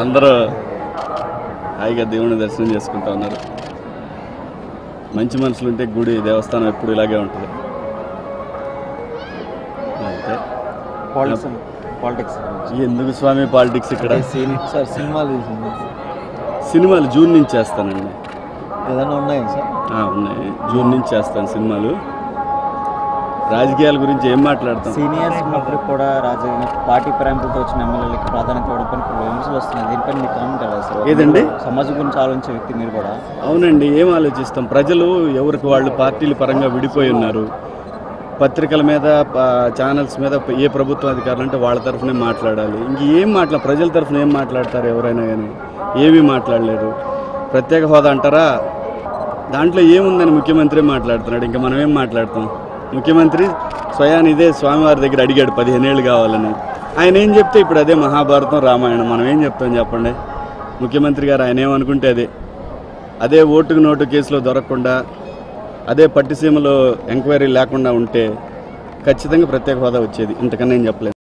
అందరూ హాయిగా దేవుని దర్శనం చేసుకుంటా ఉన్నారు. మంచి మనుషులు ఉంటే గుడి దేవస్థానం ఎప్పుడు ఇలాగే ఉంటుంది. పాలిటిక్స్ ఎందుకు స్వామి పాలిటిక్స్ ఇక్కడ? సార్ సినిమాలు సినిమాలు జూన్ నుంచి చేస్తానండి. ఏదైనా ఉన్నాయా సార్? ఉన్నాయి. జూన్ నుంచి చేస్తాను సినిమాలు. రాజకీయాల గురించి ఏం మాట్లాడతాం? సీనియర్స్ ఉన్నప్పుడు కూడా రాజకీయ పార్టీ పరంపులతో వచ్చిన ఎమ్మెల్యేలకి ప్రాధాన్యత ఇవ్వడం విమర్శలు వస్తున్నాయి. దీనిపైన మీకు కామెంట్ ఎలా సార్ ఏదండి? సమాజం గురించి ఆలోచించే వ్యక్తి మీరు కూడా. అవునండి ఏం ఆలోచిస్తాం? ప్రజలు ఎవరికి వాళ్ళు పార్టీల పరంగా విడిపోయి ఉన్నారు. పత్రికల మీద ఛానల్స్ మీద ఏ ప్రభుత్వ అధికారులు అంటే వాళ్ళ తరఫునే మాట్లాడాలి. ఇంక ఏం మాట్లా ప్రజల తరఫున ఏం మాట్లాడతారు ఎవరైనా కానీ ఏమీ మాట్లాడలేరు. ప్రత్యేక హోదా అంటారా? దాంట్లో ఏముందని ముఖ్యమంత్రి మాట్లాడుతున్నాడు. ఇంకా మనం ఏం మాట్లాడతాం? ముఖ్యమంత్రి స్వయాన్ ఇదే స్వామివారి దగ్గర అడిగాడు పదిహేనేళ్ళు కావాలని. ఆయన ఏం చెప్తే ఇప్పుడు అదే మహాభారతం రామాయణం మనం ఏం చెప్తాం చెప్పండి? ముఖ్యమంత్రి గారు ఆయన ఏమనుకుంటే అదే. అదే ఓటుకు నోటు కేసులో దొరకకుండా అదే పట్టిసీమలో ఎంక్వైరీ లేకుండా ఉంటే ఖచ్చితంగా ప్రత్యేక హోదా వచ్చేది. ఇంతకన్నా ఏం చెప్పలేదు